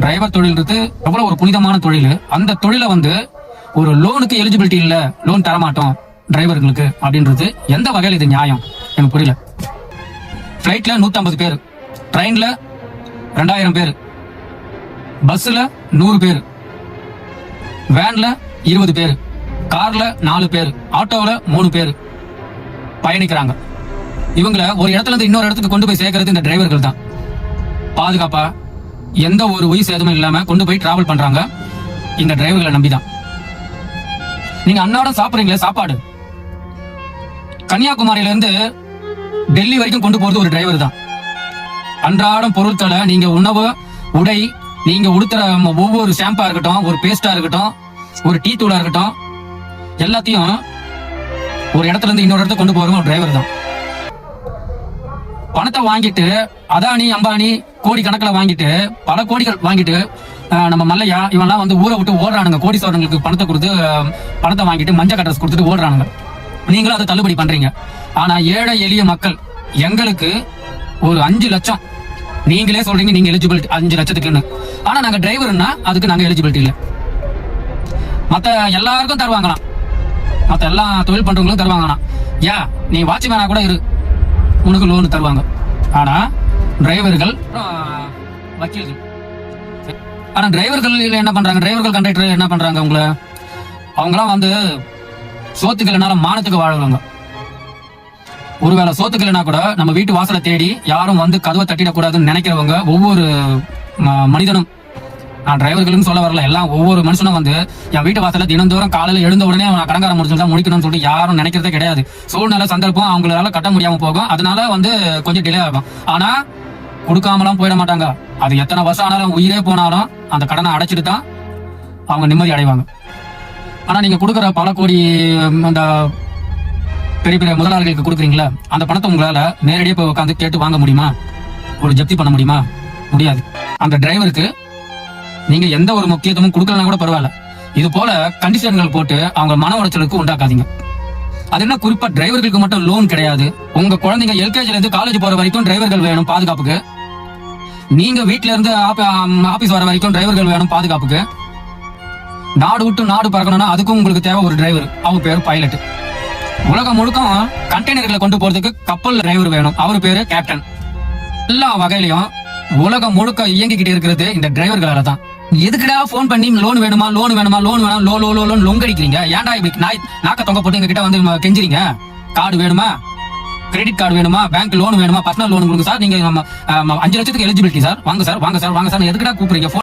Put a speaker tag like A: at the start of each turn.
A: Driver தொழில்ன்றது எவ்வளவு ஒரு புனிதமான தொழில். அந்த தொழிலை வந்து ஒரு லோனுக்கு எலிஜிபிலிட்டி இல்ல லோன் தரமாட்டோம் டிரைவர்களுக்கு அப்படின்றது எந்த வகையில் இது நியாயம்? எனக்கு புரியல. ஃப்ளைட்ல 150 பேர் ட்ரெயின்ல ரெண்டாயிரம் பேர் பஸ்ல நூறு பேர் வேன்ல இருபது பேர் கார்ல நாலு பேர் ஆட்டோவில் மூணு பேர் பயணிக்கிறாங்க. இவங்களை ஒரு இடத்துல இருந்து இன்னொரு இடத்துக்கு கொண்டு போய் சேர்க்கறது இந்த டிரைவர்கள் தான். பாதுகாப்பா எந்த ஒரு உயிர் சேதமும் இல்லாம கொண்டு போய் டிராவல் பண்றாங்க. இந்த டிரைவர்களை நம்பி தான் நீங்க அன்னாடம் சாப்பிடுறீங்களே சாப்பாடு. கன்னியாகுமரியில இருந்து டெல்லி வரைக்கும் கொண்டு போறது ஒரு டிரைவர் தான். அன்றாடம் பொருட்களை நீங்க உணவு உடை நீங்க உடுத்துற ஒவ்வொரு ஷாம்பா இருக்கட்டும் ஒரு பேஸ்டா இருக்கட்டும் ஒரு டீ தூளா இருக்கட்டும் எல்லாத்தையும் ஒரு இடத்துல இருந்து இன்னொரு இடத்துக்கு கொண்டு போறவங்க ஒரு டிரைவர் தான். பணத்தை வாங்கிட்டு அதானி அம்பானி கோடி கணக்கில் வாங்கிட்டு பல கோடிகள் வாங்கிட்டு நம்ம மல்லையா இவன்லாம் வந்து ஊரை விட்டு ஓடுறானுங்க. கோடி கோடீஸ்வரங்களுக்கு பணத்தை கொடுத்து பணத்தை வாங்கிட்டு மஞ்சள் கட்டரஸ் கொடுத்துட்டு ஓடுறானுங்க. நீங்களும் அதை தள்ளுபடி பண்றீங்க. ஆனா ஏழை எளிய மக்கள் எங்களுக்கு ஒரு அஞ்சு லட்சம். நீங்களே சொல்றீங்க நீங்க எலிஜிபிலிட்டி அஞ்சு லட்சத்துக்குன்னு. ஆனா நாங்க டிரைவர்னா அதுக்கு நாங்க எலிஜிபிலிட்டி இல்லை. மத்த எல்லாருக்கும் தருவாங்களாம். மத்த எல்லா தொழில் பண்றவங்களும் தருவாங்களாம். யா நீ வாட்ச்மேனா கூட இரு. உனக்கு லோன் தருவாங்க. ஆனா டிரைவர்கள் வக்கீல்கள். ஆனா டிரைவர்கள் என்ன பண்றாங்க? டிரைவர்கள் கண்டக்டர் என்ன பண்றாங்க அவங்கள அவங்களாம் வந்து சோத்துக்கு இல்லைனாலும் மானத்துக்கு வாழ்வாங்க. ஒருவேளை சோத்துக்கு இல்லைனா கூட நம்ம வீட்டு வாசலை தேடி யாரும் வந்து கதவை தட்டிடக்கூடாதுன்னு நினைக்கிறவங்க ஒவ்வொரு ம- மனிதனும் நான் டிரைவர்களும் சொல்ல வரல. எல்லாம் ஒவ்வொரு மனுஷனும் வந்து என் வீட்டு வாசல தினந்தோறும் காலையில் எழுந்த உடனே நான் கடங்கார முடிச்சு தான் முடிக்கணும்னு சொல்லிட்டு யாரும் நினைக்கிறதே கிடையாது. சூழ்நிலை சந்தர்ப்பம் அவங்களால கட்ட முடியாம போகும். அதனால வந்து கொஞ்சம் டிலே ஆகும். ஆனா கொடுக்காமலாம் போயிட மாட்டாங்க. அது எத்தனை வருஷம் ஆனாலும் உயிரே போனாலும் அந்த கடனை அடைச்சிட்டு தான் அவங்க நிம்மதி அடைவாங்க. ஆனா நீங்க கொடுக்குற பல கோடி அந்த பெரிய பெரிய முதலாளிகளுக்கு கொடுக்குறீங்களா அந்த பணத்தை உங்களால நேரடியாக போய் உட்காந்து கேட்டு வாங்க முடியுமா? ஒரு ஜப்தி பண்ண முடியுமா? முடியாது. அந்த டிரைவருக்கு நீங்க எந்த ஒரு முக்கியத்துவமும் கொடுக்கலனா கூட பரவாயில்ல. இது போல கண்டிஷன்கள் போட்டு அவங்க மன உளைச்சலுக்கு உண்டாக்காதீங்க. அது என்ன குறிப்பா டிரைவர்களுக்கு மட்டும் லோன் கிடையாது. உங்க குழந்தைங்க எல்கேஜில இருந்து காலேஜ் போற வரைக்கும் டிரைவர்கள் வேணும் பாதுகாப்புக்கு. நீங்க வீட்ல இருந்து ஆபீஸ் வர வரைக்கும் டிரைவர்கள் வேணும் பாதுகாப்புக்கு. நாடு விட்டு நாடு பறக்கணும்னா அதுக்கும் உங்களுக்கு தேவை ஒரு டிரைவர் அவங்க பேர் பைலட் உலகம் முழுக்க கண்டெய்னர்களை கொண்டு போறதுக்கு கப்பல் டிரைவர் வேணும். அவர் பேரு கேப்டன் எல்லா வகையிலையும் உலகம் முழுக்க இயங்கிக்கிட்டு இருக்கிறது இந்த டிரைவர்களால தான் எதுக்குடா ஃபோன் பண்ணி லோன் வேணுமா லோன் வேணுமா லோன் வேணும் லோ லோ லோ லோன் லொங்கடிக்கிறீங்க? ஏன்டா இப்படி நாய் நாக்க தொங்க போட்டு எங்க கிட்ட வந்து கெஞ்சிறீங்க? கார்டு வேணுமா? கிரெடிட் கார்டு வேணுமா? பேங்க் லோன் வேணுமா? பர்சனல் லோன் கொடுங்க சார். நீங்க அஞ்சு லட்சத்துக்கு எலிஜிபிலிட்டி சார். வாங்க சார் வாங்க சார் வாங்க சார். எதுக்குடா கூப்பிடுறீங்க?